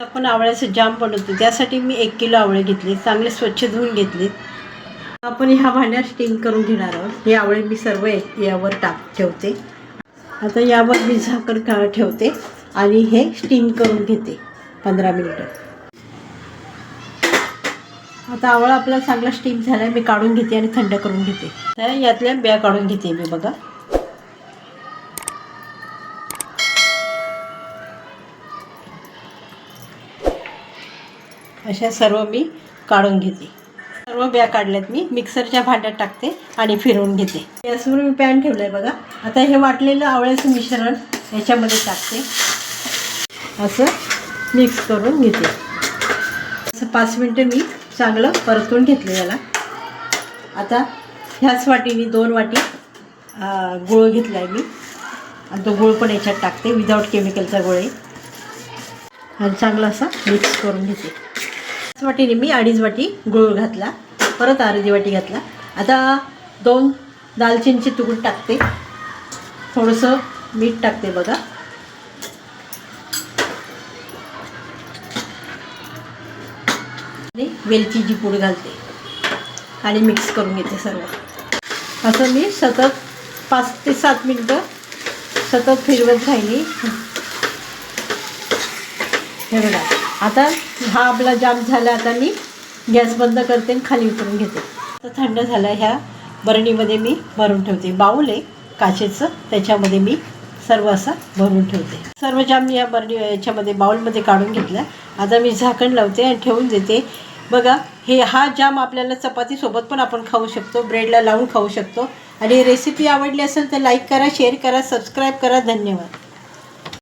आपण आवळ्याचं जाम बनवतो त्यासाठी मी एक किलो आवळे घेतले चांगले स्वच्छ धुवून घेतले. आपण ह्या भांड्यात स्टीम करून घेणार आहोत. हे आवळे मी सर्व यावर टाक ठेवते. आता यावर मी झाकण का ठेवते आणि हे स्टीम करून घेते पंधरा मिनिटं. आता आवळा आपला चांगला स्टीम झाला आहे मी काढून घेते आणि थंड करून घेते. तर यातल्या बिया काढून घेते मी बघा. अशा सर्व मी काढून घेते. सर्व बिया काढल्यात मी. मिक्सरच्या भांड्यात टाकते आणि फिरवून घेते. गॅसवर मी पॅन ठेवलं आहे बघा. आता हे वाटलेलं आवळ्याचं मिश्रण याच्यामध्ये टाकते. असं मिक्स करून घेते. असं पाच मिनटं मी चांगलं परतून घेतलं याला. आता ह्याच वाटीने दोन वाटी गुळ घेतला आहे मी. आणि तो गुळ पण याच्यात टाकते विदाऊट केमिकलचा गुळ. आहे आणि चांगला असा मिक्स करून घेते. वाटीने मी अडीच वाटी गुळ घातला. परत अर्धी वाटी घातला. आता दोन दालचिनीचे तुकडे टाकते. थोडंसं मीठ टाकते बघा. आणि वेलचीची पूड घालते. आणि मिक्स करून घेते सर्व. असं मी सतत पाच ते सात मिनटं सतत फिरवत राहिली. हे बघा. आता हा आपला जाम झाला आता मी गॅस बंद करते आणि खाली उतरून घेते. तर थंड झाला ह्या बरणीमध्ये मी भरून ठेवते. बाऊल आहे काचेचं त्याच्यामध्ये मी सर्व असं भरून ठेवते. सर्व जाम या बरणी याच्यामध्ये बाऊलमध्ये काढून घेतला. आता मी झाकण लावते आणि ठेवून देते. बघा हे हा जाम आपल्याला चपातीसोबत पण आपण खाऊ शकतो ब्रेडला लावून खाऊ शकतो. आणि रेसिपी आवडली असेल तर लाईक करा शेअर करा सबस्क्राईब करा. धन्यवाद.